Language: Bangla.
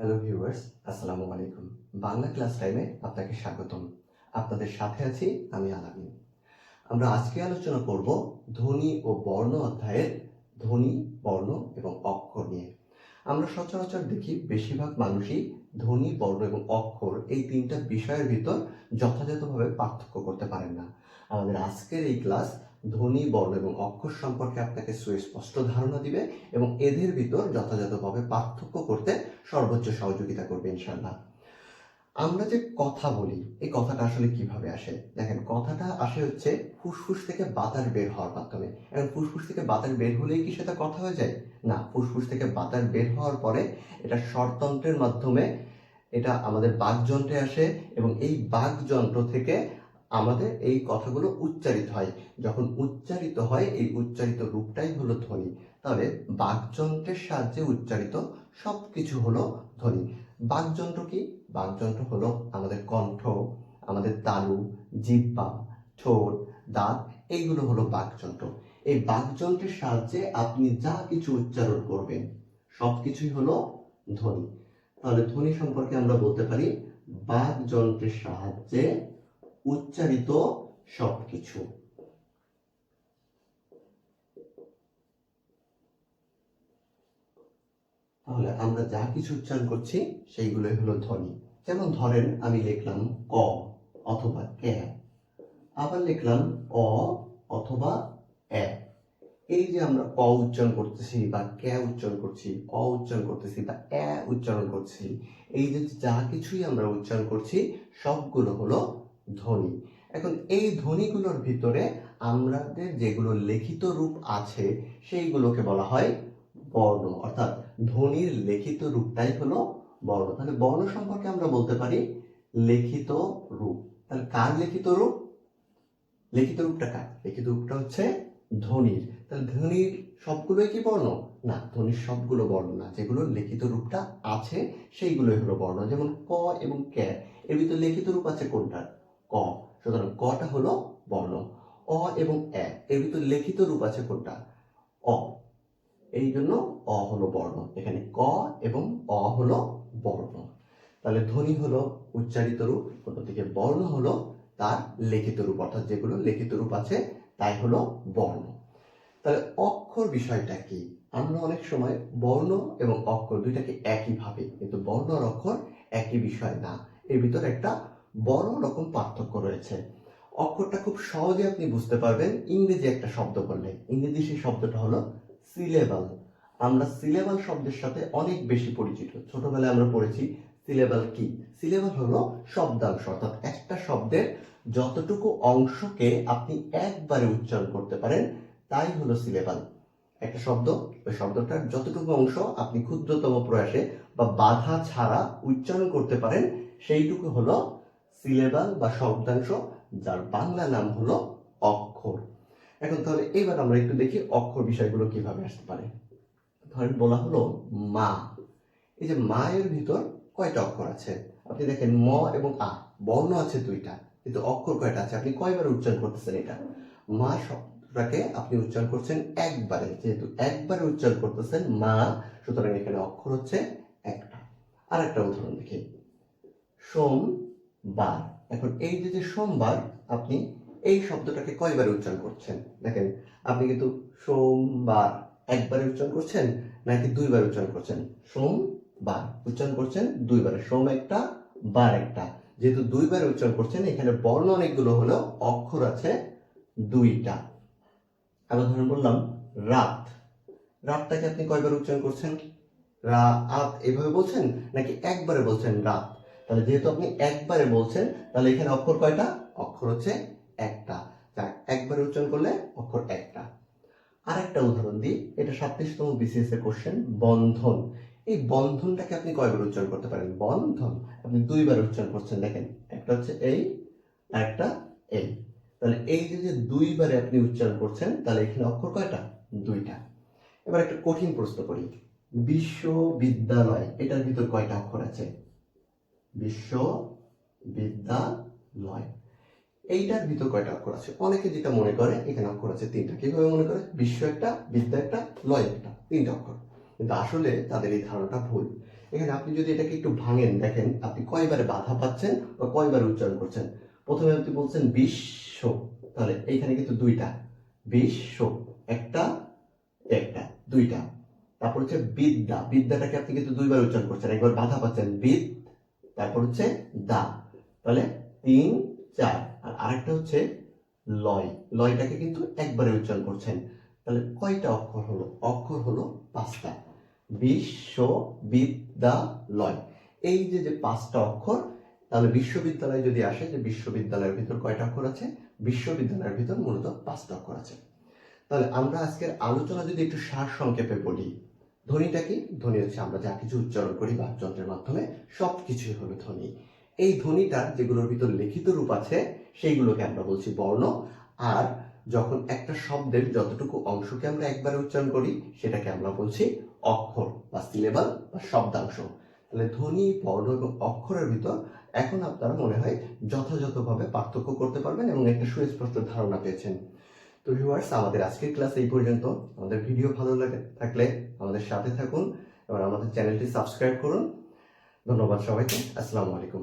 হ্যালো ভিউয়ার্স আসসালামু আলাইকুম। বাংলা ক্লাস টাইমে আপনাকে স্বাগতম। আপনাদের সাথে আছি আমি আলামিন। আমরা আজকে আলোচনা করব ধ্বনি ও বর্ণ অধ্যায়ের ধ্বনি, বর্ণ এবং অক্ষর নিয়ে। আমরা সচরাচর দেখি বেশিরভাগ মানুষই ধ্বনি, বর্ণ এবং অক্ষর এই তিনটা বিষয়ের ভিতর যথাযথভাবে পার্থক্য করতে পারেন না। আমাদের আজকের এই ক্লাস ধ্বনি, বর্ণ এবং অক্ষর সম্পর্কে আপনাকে সুস্পষ্ট ধারণা দিবে এবং এদের ভিতর যথাযথভাবে পার্থক্য করতে সর্বোচ্চ সহযোগিতা করবে ইনশাল্লাহ আমরা যে কথা বলি, এই কথাটা আসলে কীভাবে আসে? দেখেন, কথাটা আসে হচ্ছে ফুসফুস থেকে বাতাস বের হওয়ার মাধ্যমে। এখন ফুসফুস থেকে বাতাস বের হলেই কি সেটা কথা হয়ে যায়? না, ফুসফুস থেকে বাতাস বের হওয়ার পরে এটা স্বরতন্ত্রের মাধ্যমে এটা আমাদের বাকযন্ত্রে আসে এবং এই বাকযন্ত্র থেকে আমাদের এই কথাগুলো উচ্চারিত হয়। যখন উচ্চারিত হয়, এই উচ্চারিত রূপটাই হলো ধ্বনি। তবে বাকযন্ত্রের সাহায্যে উচ্চারিত সব কিছু হলো ধ্বনি। বাকযন্ত্র কি? বাকযন্ত্র হলো আমাদের কণ্ঠ, আমাদের তালু, জিহ্বা, ঠোঁট, দাঁত, এইগুলো হলো বাকযন্ত্র। এই বাকযন্ত্রের সাহায্যে আপনি যা কিছু উচ্চারণ করবেন সব কিছুই হলো ধ্বনি। তাহলে ধ্বনি সম্পর্কে আমরা বলতে পারি, বাকযন্ত্রের সাহায্যে উচ্চারিত সবকিছু। তাহলে আমরা যা কিছু উচ্চারণ করছি, সেইগুলোই হলো ধ্বনি। যেমন ধরেন, আমি লিখলাম ক অথবা কে আবার লিখলাম অ অথবা এ। এই যে আমরা অ উচ্চারণ করতেছি বা কে উচ্চারণ করছি, অ উচ্চারণ করতেছি বা এ উচ্চারণ করছি, এই যে যা কিছুই আমরা উচ্চারণ করছি, সবগুলো হলো ধ্বনি। এখন এই ধ্বনিগুলোর ভিতরে আমাদের যেগুলো লিখিত রূপ আছে, সেইগুলোকে বলা হয় বর্ণ। অর্থাৎ ধ্বনির লিখিত রূপটাই হলো বর্ণ। তাহলে বর্ণ সম্পর্কে আমরা বলতে পারি লিখিত রূপ। তাহলে কার লিখিত রূপ? লিখিত রূপটা কার? লিখিত রূপটা হচ্ছে ধ্বনির। তাহলে ধ্বনির সবগুলোই কি বর্ণ? না, ধ্বনির সবগুলো বর্ণ না। যেগুলো লিখিত রূপটা আছে, সেইগুলোই হলো বর্ণ। যেমন ক এবং ক এর ভিতরে লিখিত রূপ আছে কোনটা ক। সুতরাং কটা হলো বর্ণ, অ এবং এ। এর ভিতর লিখিত রূপ আছে কোনটা? অ। এই জন্য অ হলো বর্ণ। এখানে ক এবং অ হলো বর্ণ। তাহলে ধ্বনি হলো উচ্চারিত রূপ অন্যদিকে বর্ণ হলো তার লিখিত রূপ, অর্থাৎ যেগুলো লিখিত রূপ আছে, তাই হলো বর্ণ। তাহলে অক্ষর বিষয়টা কি? আমরা অনেক সময় বর্ণ এবং অক্ষর দুইটাকে একই ভাবে কিন্তু বর্ণ আর অক্ষর একই বিষয় না। এর ভিতর একটা বড় রকম পার্থক্য রয়েছে। অক্ষরটা খুব সহজে আপনি বুঝতে পারবেন ইংরেজি একটা শব্দ বললে। ইংরেজি সেই শব্দটা হলো সিলেবাল আমরা সিলেবাল শব্দের সাথে অনেক বেশি পরিচিত। ছোটবেলায় আমরা পড়েছি সিলেবাল কি? সিলেবাল হলো শব্দাংশ, অর্থাৎ একটা শব্দের যতটুকু অংশকে আপনি একবারে উচ্চারণ করতে পারেন, তাই হলো সিলেবাল একটা শব্দ, ওই শব্দটার যতটুকু অংশ আপনি ক্ষুদ্রতম প্রয়াসে বা বাধা ছাড়া উচ্চারণ করতে পারেন, সেইটুকু হলো সিলেবাল বা শব্দাংশ যার বাংলা নাম হলো অক্ষর। এখন তাহলে এবার আমরা একটু দেখি অক্ষর বিষয়গুলো কীভাবে আসতে পারে। ধরেন বলা হলো মা। এই যে মায়ের ভিতর কয়টা অক্ষর আছে? আপনি দেখেন ম এবং আ, বর্ণ আছে দুইটা, কিন্তু অক্ষর কয়টা আছে? আপনি কয়বার উচ্চারণ করতেছেন এটা? মা শব্দটাকে আপনি উচ্চারণ করছেন একবারে, যেহেতু একবারে উচ্চারণ করতেছেন মা, সুতরাং এখানে অক্ষর হচ্ছে একটা। আর একটা উদাহরণ দেখি। সোমবার এখন এই যে যে সোমবার, আপনি এই শব্দটাকে কয়বার উচ্চারণ করছেন? দেখেন, আপনি কিন্তু সোমবার একবারে উচ্চারণ করছেন, নাকি দুইবার উচ্চারণ করছেন? সোমবার উচ্চারণ করছেন, দুইবারে। সোম একটা, বার একটা। যেহেতু দুইবার উচ্চারণ করছেন, এখানে বর্ণ অনেকগুলো হলো অক্ষর আছে দুইটা। আমি ধরুন বললাম, রাত। রাতটাকে আপনি কয়বার উচ্চারণ করছেন? রাত। এভাবে বলছেন, নাকি একবারে বলছেন রাত? তাহলে যেহেতু আপনি একবারে বলছেন, তাহলে এখানে অক্ষর কয়টা? অক্ষর হচ্ছে একটা। যাক, একবারে উচ্চারণ করলে অক্ষর একটা। আর একটা উদাহরণ দিই, এটা সাতত্রিশতম বিসিএস এর কোশ্চেন বন্ধন। এই বন্ধনটাকে আপনি কয়বার উচ্চারণ করতে পারেন? বন্ধন। আপনি দুইবার উচ্চারণ করছেন, দেখেন, একটা হচ্ছে এই একটা এই। তাহলে এই যে যে দুইবারে আপনি উচ্চারণ করছেন, তাহলে এখানে অক্ষর কয়টা? দুইটা। এবার একটা কঠিন প্রশ্ন করি। বিশ্ববিদ্যালয়, এটার ভিতর কয়টা অক্ষর আছে? বিশ্ববিদ্যালয় এইটার ভিতর কয়টা অক্ষর আছে? অনেকে যেটা মনে করে, এখানে অক্ষর আছে তিনটা। কীভাবে মনে করে? বিশ্ব একটা, বিদ্যা একটা, লয় একটা, তিনটা অক্ষর। কিন্তু আসলে তাদের এই ধারণাটা ভুল। এখানে আপনি যদি এটাকে একটু ভাঙেন, দেখেন, আপনি কয়বারে বাধা পাচ্ছেন বা কয়বার উচ্চারণ করছেন? প্রথমে আপনি বলছেন বিশ্ব। তাহলে এইখানে কিন্তু দুইটা। বিশ্ব, একটা একটা, দুইটা। তারপর হচ্ছে বিদ্যা। বিদ্যাটাকে আপনি কিন্তু দুইবার উচ্চারণ করছেন। একবার বাধা পাচ্ছেন, বিদ তারপর হচ্ছে দা। তাহলে তিন, চার। আর আরেকটা হচ্ছে লয়। লয়টাকে কিন্তু একবারে উচ্চারণ করছেন। তাহলে কয়টা অক্ষর হলো? অক্ষর হলো পাঁচটা। বিশ্ব বিদ্যালয় এই যে যে পাঁচটা অক্ষর, তাহলে বিশ্ববিদ্যালয় যদি আসে, যে বিশ্ববিদ্যালয়ের ভিতর কয়টা অক্ষর আছে? বিশ্ববিদ্যালয়ের ভিতর মূলত পাঁচটা অক্ষর আছে। তাহলে আমরা আজকের আলোচনা যদি একটু সার সংক্ষেপে বলি ধ্বনিটা কি? ধ্বনি হচ্ছে আমরা যা কিছু উচ্চারণ করি বাকযন্ত্রের মাধ্যমে সব কিছুই হলো ধ্বনি। এই ধ্বনিটার যেগুলোর ভিতর লিখিত রূপ আছে, সেইগুলোকে আমরা বলছি বর্ণ। আর যখন একটা শব্দের যতটুকু অংশকে আমরা একবারে উচ্চারণ করি, সেটাকে আমরা বলছি অক্ষর বা সিলেবাল বা শব্দাংশ। তাহলে ধ্বনি, বর্ণ এবং অক্ষরের ভিতর এখন আপনারা মনে হয় যথাযথভাবে পার্থক্য করতে পারবেন এবং একটা সুস্পষ্ট ধারণা পেয়েছেন। তো ভিউয়ার্স আমাদের আজকের ক্লাস এই পর্যন্ত। আমাদের ভিডিও ভালো লাগে থাকলে আমাদের সাথে থাকুন। এবং আমাদের চ্যানেলটি সাবস্ক্রাইব করুন। ধন্যবাদ সবাইকে। আসসালামু আলাইকুম।